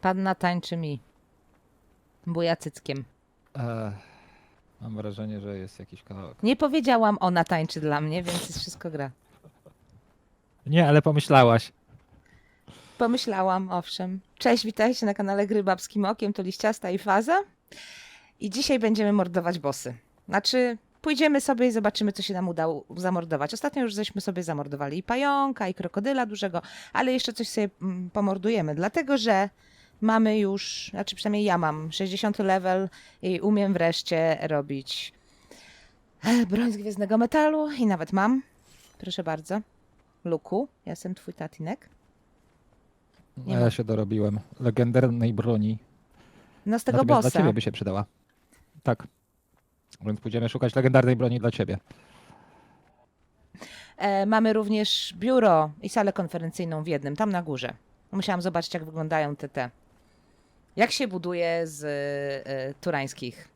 Panna tańczy mi. Buja cyckiem. E, mam wrażenie, że jest jakiś kawałek. Nie powiedziałam, ona tańczy dla mnie, więc jest wszystko gra. Nie, ale pomyślałaś. Pomyślałam, owszem. Cześć, witajcie na kanale Gry Babskim Okiem, to Liściasta i Faza. I dzisiaj będziemy mordować bossy. Znaczy, pójdziemy sobie i zobaczymy, co się nam udało zamordować. Ostatnio już żeśmy sobie zamordowali i pająka, i krokodyla dużego, ale jeszcze coś sobie mm, pomordujemy, dlatego że mamy już, znaczy przynajmniej ja mam 60 level i umiem wreszcie robić e, broń z gwiezdnego metalu i nawet mam, proszę bardzo, Luku, ja jestem twój tatinek. Nie A ja się dorobiłem. Legendarnej broni. No z tego Natomiast bossa. dla ciebie by się przydała. Tak. Więc pójdziemy szukać legendarnej broni dla ciebie. E, mamy również biuro i salę konferencyjną w jednym, tam na górze. Musiałam zobaczyć, jak wyglądają te te. Jak się buduje z e, turańskich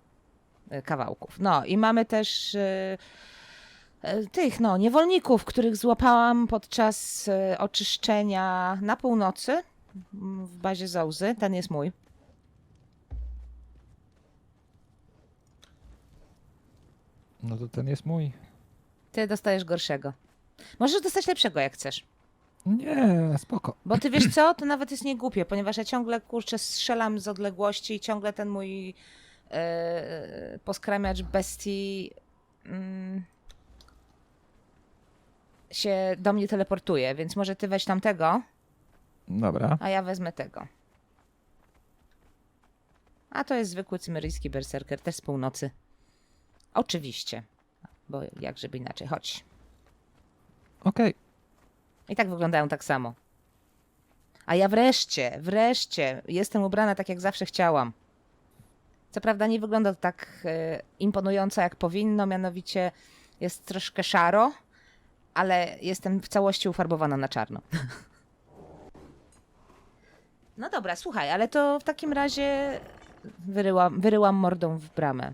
e, kawałków. No i mamy też e, e, tych, no, niewolników, których złapałam podczas e, oczyszczenia na północy w bazie Zauzy. Ten jest mój. No to ten jest mój. Ty dostajesz gorszego. Możesz dostać lepszego, jak chcesz. Nie, spoko. Bo ty wiesz co, to nawet jest niegłupie, ponieważ ja ciągle kurczę strzelam z odległości i ciągle ten mój e, poskramiacz bestii mm, się do mnie teleportuje, więc może ty weź tamtego, Dobra. a ja wezmę tego. A to jest zwykły cymeryjski berserker, też z północy. Oczywiście, bo jak żeby inaczej, chodź. Okej. I tak wyglądają tak samo. A ja wreszcie, wreszcie jestem ubrana tak, jak zawsze chciałam. Co prawda nie wygląda to tak e, imponująco, jak powinno, mianowicie jest troszkę szaro, ale jestem w całości ufarbowana na czarno. No dobra, słuchaj, ale to w takim razie wyryłam, wyryłam mordą w bramę.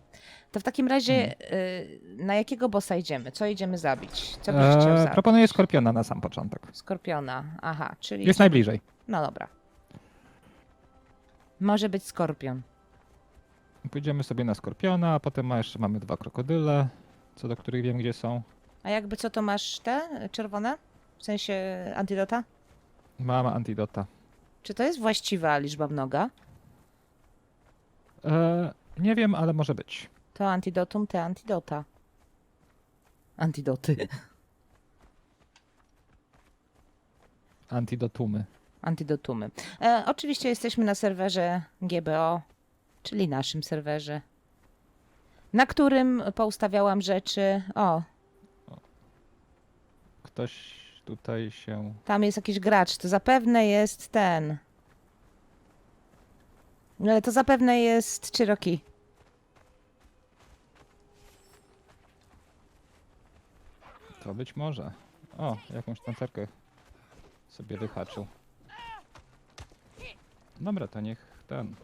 To w takim razie y, na jakiego bossa idziemy? Co idziemy zabić? Co byś chciał Eee, zabić? proponuję Skorpiona na sam początek. Skorpiona. Aha, czyli. Jest najbliżej. No dobra. Może być skorpion. Pójdziemy sobie na Skorpiona, a potem ma jeszcze mamy dwa krokodyle, co do których wiem gdzie są. A jakby co to masz te czerwone? W sensie antidota? Mam antidota. Czy to jest właściwa liczba mnoga? Eee, nie wiem, ale może być. To antidotum, te antidota. Antidoty. Antidotumy. Antidotumy. E, oczywiście jesteśmy na serwerze GBO, czyli naszym serwerze, na którym poustawiałam rzeczy. O, Ktoś tutaj się... Tam jest jakiś gracz, to zapewne jest ten. Ale to zapewne jest Cherokee. To być może. O, jakąś tancerkę sobie wyhaczył. Dobra, to niech ten.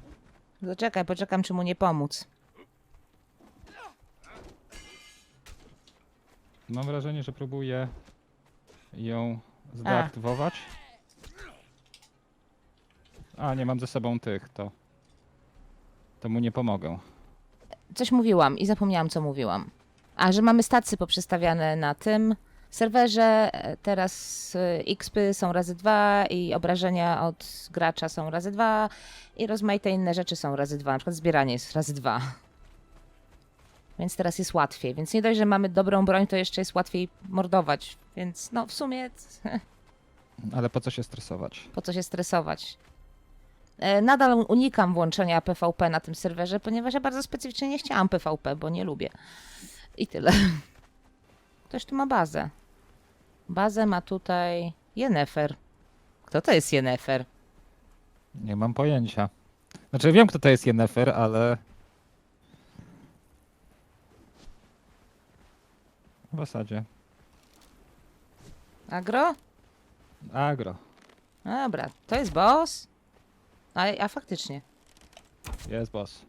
Zaczekaj, poczekam, czy mu nie pomóc. Mam wrażenie, że próbuje ją zdeaktywować. A, nie mam ze sobą tych, to. To mu nie pomogę. Coś mówiłam i zapomniałam, co mówiłam. A, że mamy stacje poprzestawiane na tym serwerze. e, Teraz y, XP są razy dwa i obrażenia od gracza są razy dwa i rozmaite inne rzeczy są razy dwa. Na przykład zbieranie jest razy dwa. Więc teraz jest łatwiej. Więc nie dość, że mamy dobrą broń, to jeszcze jest łatwiej mordować. Więc no w sumie Ale po co się stresować? po co się stresować. E, Nadal unikam włączenia PvP na tym serwerze, ponieważ ja bardzo specyficznie nie chciałam PvP, bo nie lubię. I tyle. Ktoś tu ma bazę. Bazę ma tutaj Yennefer. Kto to jest Yennefer? Nie mam pojęcia. Znaczy wiem, kto to jest Yennefer, ale... W zasadzie. Agro? Agro. Dobra, to jest boss. A, a faktycznie. Jest boss.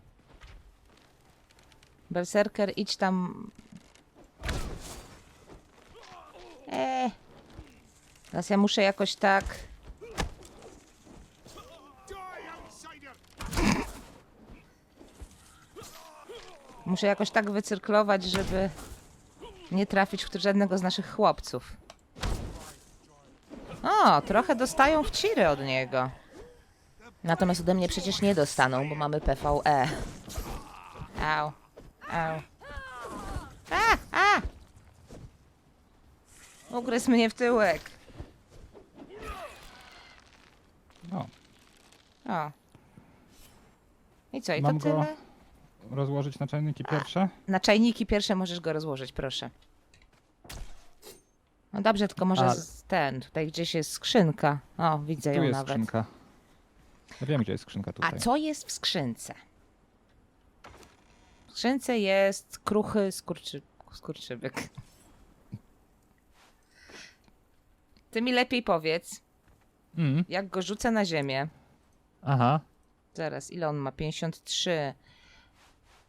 Berserker, idź tam. Eee. Teraz ja muszę jakoś tak... Muszę jakoś tak wycyrklować, żeby nie trafić w żadnego z naszych chłopców. O, trochę dostają w ciry od niego. Natomiast ode mnie przecież nie dostaną, bo mamy PVE. Au au. A, a! Ugryzł mnie w tyłek. O, O. I co, i Mam to go. tyle? rozłożyć na czajniki pierwsze? Na czajniki pierwsze możesz go rozłożyć, proszę. No dobrze, tylko może A- z ten, tutaj gdzieś jest skrzynka. O, widzę Tu ją jest nawet. skrzynka. Ja wiem, gdzie jest skrzynka tutaj. A co jest w skrzynce? Skrzynce jest kruchy skurczy... skurczybyk. Ty mi lepiej powiedz, Mm, jak go rzucę na ziemię. aha. Zaraz, ile on ma? 53.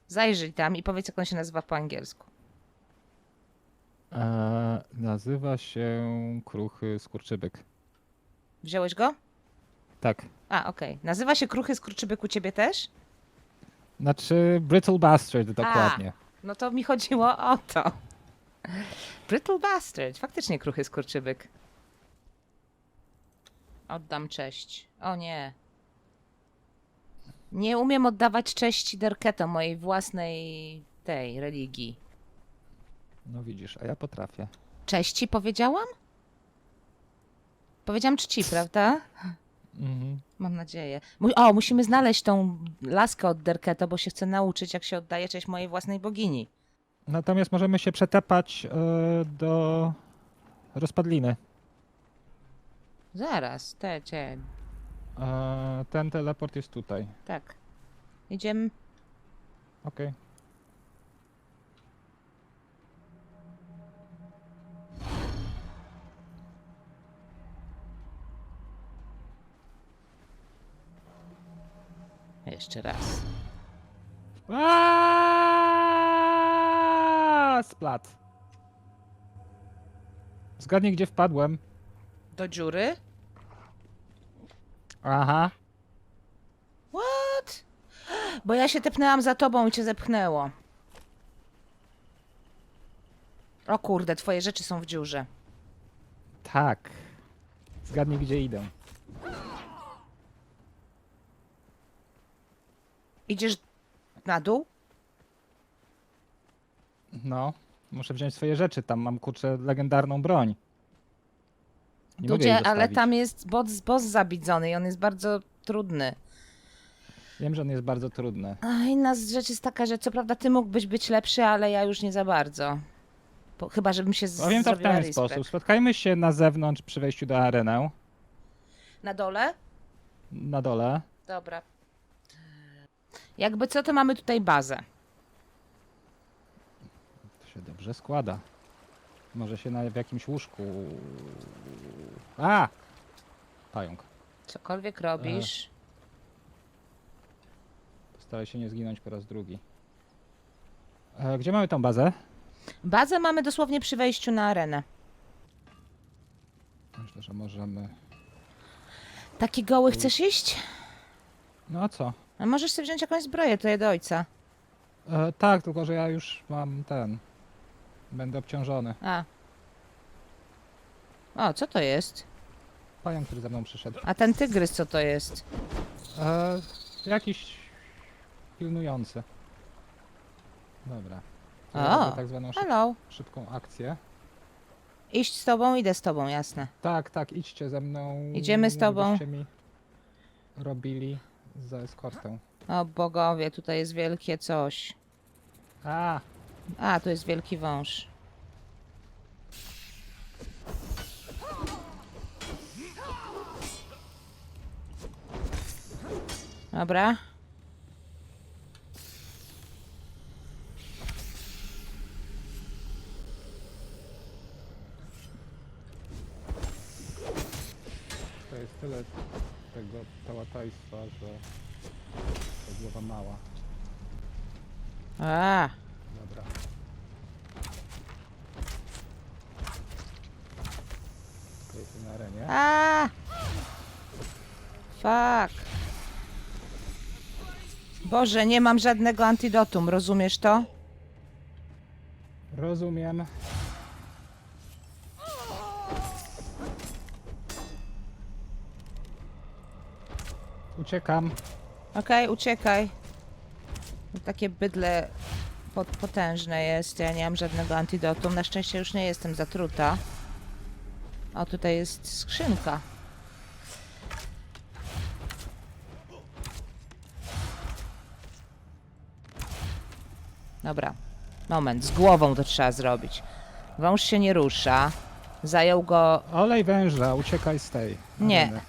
Zajrzyj tam i powiedz, jak on się nazywa po angielsku. E, nazywa się Kruchy Skurczybyk. Wziąłeś go? Tak. A, okej. Nazywa się kruchy skurczybyk u ciebie też? Znaczy Brittle Bastard dokładnie. No to mi chodziło o to. Brittle Bastard. Faktycznie kruchy skurczybyk. Oddam cześć. O nie. Nie umiem oddawać cześci Derketo, mojej własnej tej religii. No widzisz, a ja potrafię. Cześci powiedziałam? Powiedziałam czci, prawda? Mhm. Mam nadzieję. Mu- O, musimy znaleźć tą laskę od Derketo, bo się chcę nauczyć, jak się oddaje cześć mojej własnej bogini. Natomiast możemy się przetepać e, do rozpadliny. Zaraz, te, te, E, ten teleport jest tutaj. tak. Idziemy. Okej. Jeszcze raz. Aaaa! Splat. Zgadnij, gdzie wpadłem. Do dziury? Aha. What? Bo ja się tepnęłam za tobą i cię zepchnęło. O kurde, twoje rzeczy są w dziurze. Tak. Zgadnij, gdzie idę. Idziesz na dół? No. Muszę wziąć swoje rzeczy. Tam mam kurczę legendarną broń. Nie mogę jej Dudzie, ale zostawić. tam jest boss, boss zabidzony i on jest bardzo trudny. Wiem, że on jest bardzo trudny. A inna z rzeczy jest taka, że co prawda ty mógłbyś być lepszy, ale ja już nie za bardzo. Chyba, żebym się z- Powiem to w zrobiła ten sposób. Spotkajmy się na zewnątrz przy wejściu do arenę. Na dole? Na dole. Dobra. Jakby co, to mamy tutaj bazę. To się dobrze składa. Może się na, w jakimś łóżku... A! Pająk. Cokolwiek robisz. Staraj się nie zginąć po raz drugi. E, gdzie mamy tą bazę? Bazę mamy dosłownie przy wejściu na arenę. Myślę, że możemy... Taki goły chcesz iść? No a co? A możesz sobie wziąć jakąś zbroję tutaj do ojca. E, tak, tylko że ja już mam ten... Będę obciążony. A. O, co to jest? Pająk, który ze mną przyszedł. A ten tygrys co to jest? E, jakiś pilnujący. Dobra. To ja O, robię tak zwaną szyb Hello. szybką akcję. Iść z tobą, idę z tobą, jasne. Tak, tak, idźcie ze mną. Idziemy z tobą. mi robili za eskortę. O bogowie, tutaj jest wielkie coś. A, A, tu jest wielki wąż. Dobra. to jest tyle tego tałataństwa, że ta głowa mała. A, Dobra. To jest na arenie. a. Fuck. Boże, nie mam żadnego antidotum, rozumiesz to? Rozumiem. Uciekam. Okej, uciekaj. Takie bydle pot- potężne jest. Ja nie mam żadnego antidotum. Na szczęście już nie jestem zatruta. O, tutaj jest skrzynka. Dobra. Moment, z głową to trzeba zrobić. Wąż się nie rusza. Zajął go. Olej węża, uciekaj z tej. Nie. areny.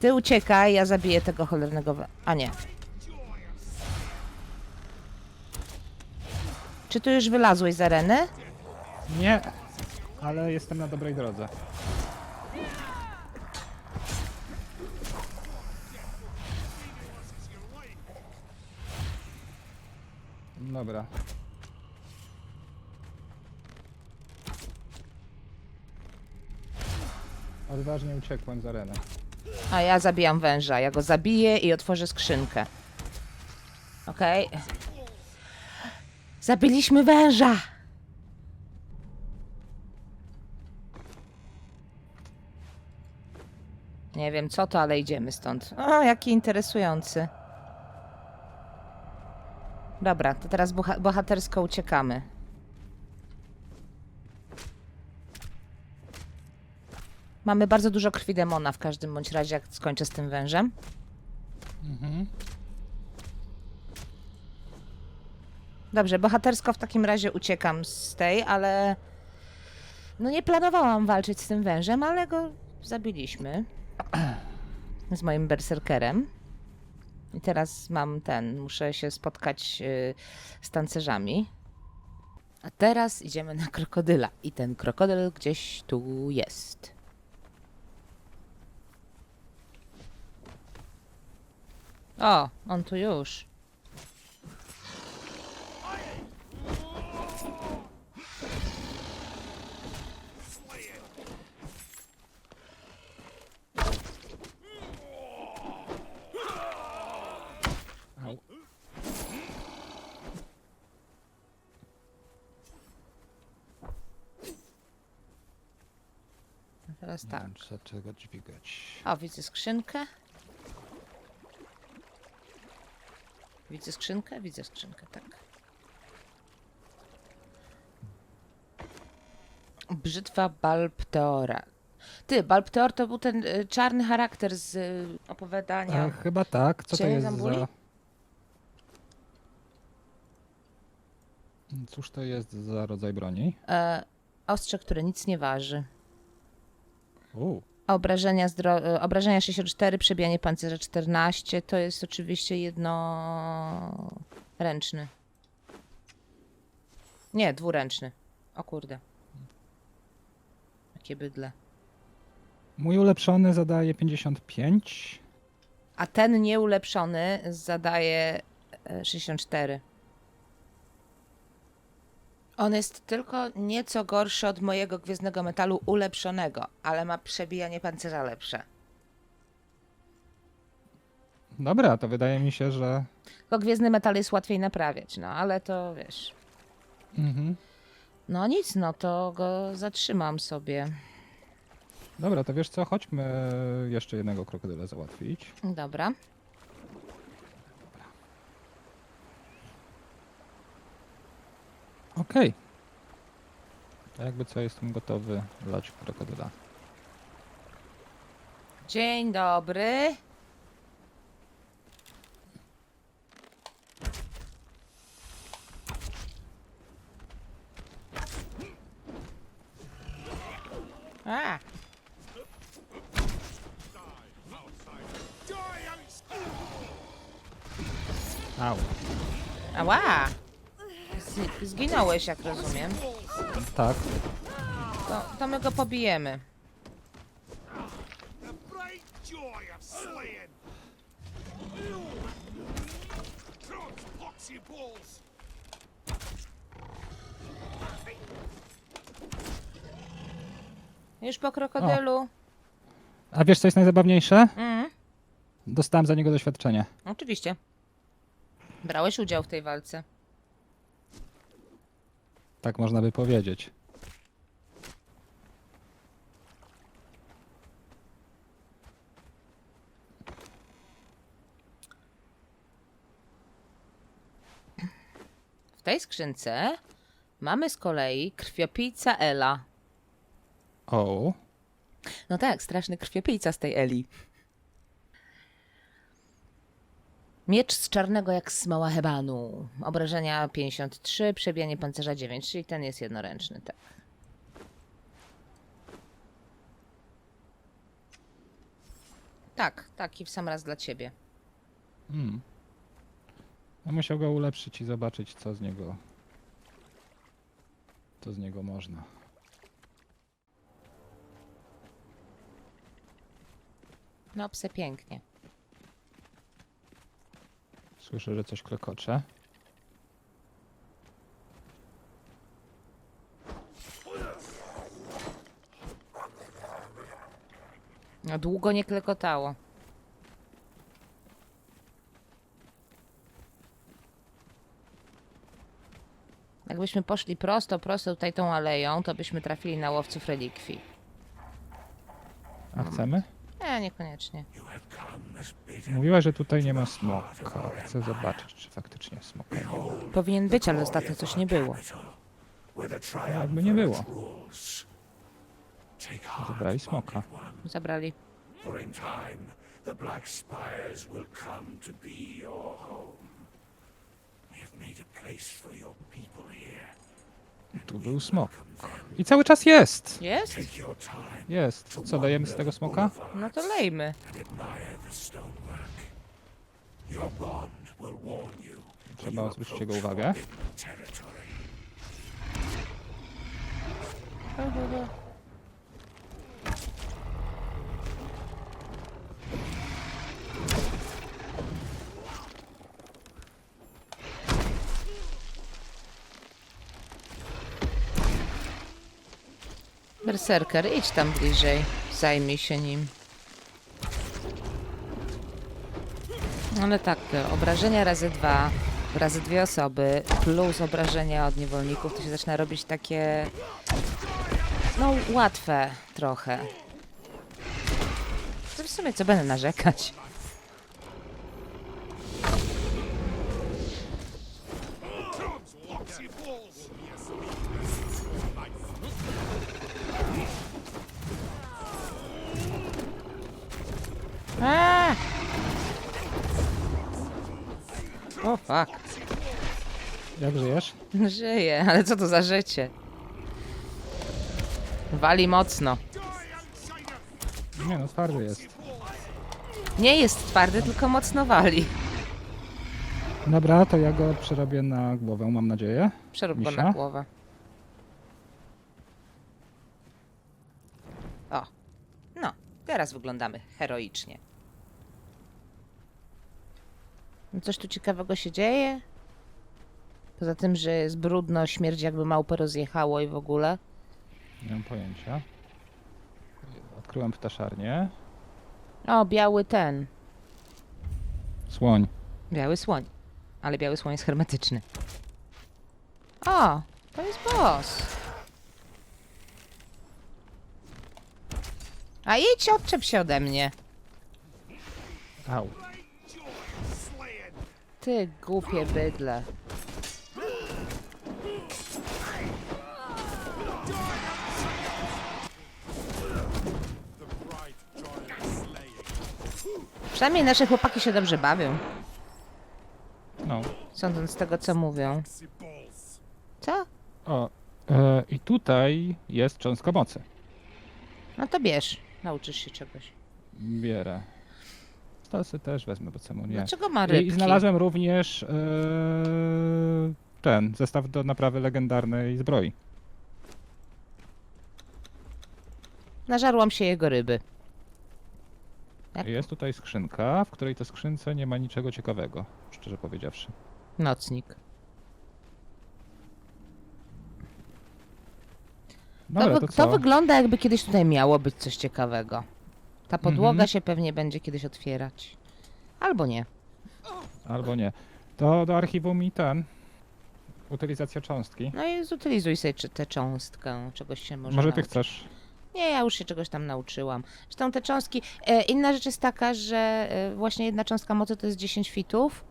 Ty uciekaj, ja zabiję tego cholernego. A nie. Czy tu już wylazłeś z areny? Nie, ale jestem na dobrej drodze. Dobra. Odważnie uciekłem z areny. A ja zabijam węża. Ja go zabiję i otworzę skrzynkę. Okej. Zabiliśmy węża! Nie wiem co to, ale idziemy stąd. O, jaki interesujący. Dobra, to teraz boha- bohatersko uciekamy. Mamy bardzo dużo krwi demona w każdym bądź razie, jak skończę z tym wężem. Mhm. Dobrze, bohatersko w takim razie uciekam z tej, ale. No nie planowałam walczyć z tym wężem, ale go zabiliśmy. Z moim berserkerem. I teraz mam ten, muszę się spotkać y, z tancerzami. A teraz idziemy na krokodyla. I ten krokodyl gdzieś tu jest. O, on tu już. Teraz tak. Wiem, Dlaczego dźwigać? O, widzę skrzynkę. Widzę skrzynkę? Widzę skrzynkę, tak. Brzytwa Balpteora. Ty, Balpteor to był ten y, czarny charakter z y, opowiadania. E, chyba tak. Co to Cienie jest Zambuli? za... Cóż to jest za rodzaj broni? E, ostrze, które nic nie waży. U, Obrażenia, zdro- e, obrażenia 64, przebijanie pancerza 14. To jest oczywiście jednoręczny. Nie, dwuręczny. O kurde. Jakie bydle. mój ulepszony zadaje 55. A ten nieulepszony zadaje e, 64. On jest tylko nieco gorszy od mojego gwiezdnego metalu ulepszonego, ale ma przebijanie pancerza lepsze. Dobra, to wydaje mi się, że... Tylko gwiezdny metal jest łatwiej naprawiać, no ale to wiesz. Mhm. No nic, no to go zatrzymam sobie. Dobra, to wiesz co, chodźmy jeszcze jednego krokodyla załatwić. Dobra. Okej. To jakby co, jestem gotowy lać krokodyla. Dzień dobry. A, Au. ała. Z- Zginąłeś, jak rozumiem. Tak. To, to my go pobijemy. Już po krokodylu. A wiesz co jest najzabawniejsze? Mm. Dostałem za niego doświadczenie. Oczywiście. Brałeś udział w tej walce. Tak można by powiedzieć. W tej skrzynce mamy z kolei krwiopijca Ela. O, No tak, straszny krwiopijca z tej Eli. Miecz z czarnego jak smoła hebanu. Obrażenia 53, przebijanie pancerza 9, czyli ten jest jednoręczny, tak. Tak, taki w sam raz dla ciebie. mm. No musiał go ulepszyć i zobaczyć, co z niego. Co z niego można. No, pse pięknie. Słyszę, że coś klekocze. No, długo nie klekotało. Jakbyśmy poszli prosto, prosto tutaj tą aleją, to byśmy trafili na łowców relikwii. A chcemy? Nie, niekoniecznie. Mówiła, że tutaj nie ma smoka. Chcę zobaczyć, czy faktycznie smoka nie ma. Powinien być, ale ostatnio coś nie było. Jakby nie było. Zabrali smoka. Zabrali. For in time, the Black Spires will come to be your home. We have made a place for your people here. Tu był smok. I cały czas jest! Jest? Jest. Co, dajemy z tego smoka? No to lejmy. Trzeba zwrócić jego uwagę. Berserker, idź tam bliżej. Zajmij się nim. Ale tak, e, obrażenia razy dwa, razy dwie osoby, plus obrażenia od niewolników, to się zaczyna robić takie... No, łatwe trochę. W sumie co będę narzekać? O fuck. Jak żyjesz? Żyje, ale co to za życie? Wali mocno. Nie no, twardy jest. Nie jest twardy, tylko mocno wali. Dobra, to ja go przerobię na głowę, mam nadzieję. Przerób go Misia? na głowę. O. No, teraz wyglądamy heroicznie. No Coś tu ciekawego się dzieje? Poza tym, że jest brudno, śmierdzi jakby małpę rozjechało i w ogóle. Nie mam pojęcia. Odkryłem ptaszarnię. O, biały ten. Słoń. Biały słoń. Ale biały słoń jest hermetyczny. O, to jest boss. A idź, odczep się ode mnie. Au. Ty głupie bydle. Przynajmniej nasze chłopaki się dobrze bawią, No. sądząc z tego, co mówią. Co? O, e, i tutaj jest cząstka mocy. No to bierz. Nauczysz się czegoś. Bierę. Stosy też wezmę, bo czemu nie. Dlaczego ma I, rybki? I znalazłem również e, ten zestaw do naprawy legendarnej zbroi. Nażarłam się jego ryby. Tak. Jest tutaj skrzynka, w której to skrzynce nie ma niczego ciekawego, szczerze powiedziawszy. Nocnik. Dobra, to, to wy- co? to wygląda jakby kiedyś tutaj miało być coś ciekawego. Ta podłoga Mhm. się pewnie będzie kiedyś otwierać. Albo nie. Albo nie. To do archiwum i ten. Utylizacja cząstki. No i zutylizuj sobie czy- tę cząstkę, czegoś się może Może ty nauczyć. chcesz. Nie, ja już się czegoś tam nauczyłam. Zresztą te cząstki... E, inna rzecz jest taka, że e, właśnie jedna cząstka mocy to jest 10 fitów,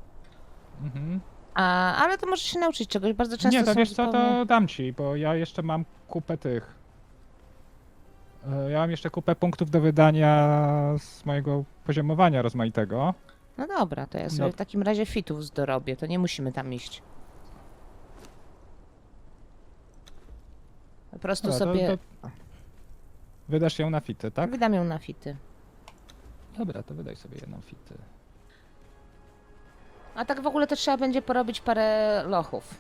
Mhm. a, ale to możesz się nauczyć czegoś. Bardzo często Nie, to są wiesz co, zupełnie- to dam ci, bo ja jeszcze mam kupę tych. E, Ja mam jeszcze kupę punktów do wydania z mojego poziomowania rozmaitego. No dobra, to ja sobie No. w takim razie fitów zdorobię, to nie musimy tam iść. Po prostu Dobra, sobie to, wydasz ją na fity, tak? wydam ją na fity. Dobra, to wydaj sobie jedną fity. A tak w ogóle to trzeba będzie porobić parę lochów.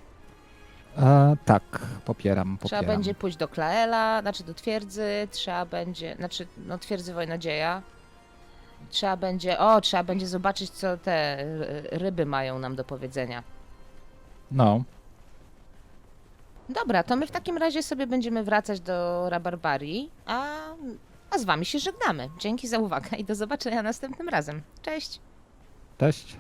E, tak, popieram, Trzeba popieram. będzie pójść do Klaela, znaczy do twierdzy, trzeba będzie, znaczy no twierdzy Wojnadzieja. Trzeba będzie, o, trzeba będzie zobaczyć, co te ry- ryby mają nam do powiedzenia. No, Dobra, to my w takim razie sobie będziemy wracać do Rabarbarii, a, a z wami się żegnamy. Dzięki za uwagę i do zobaczenia następnym razem. Cześć! cześć.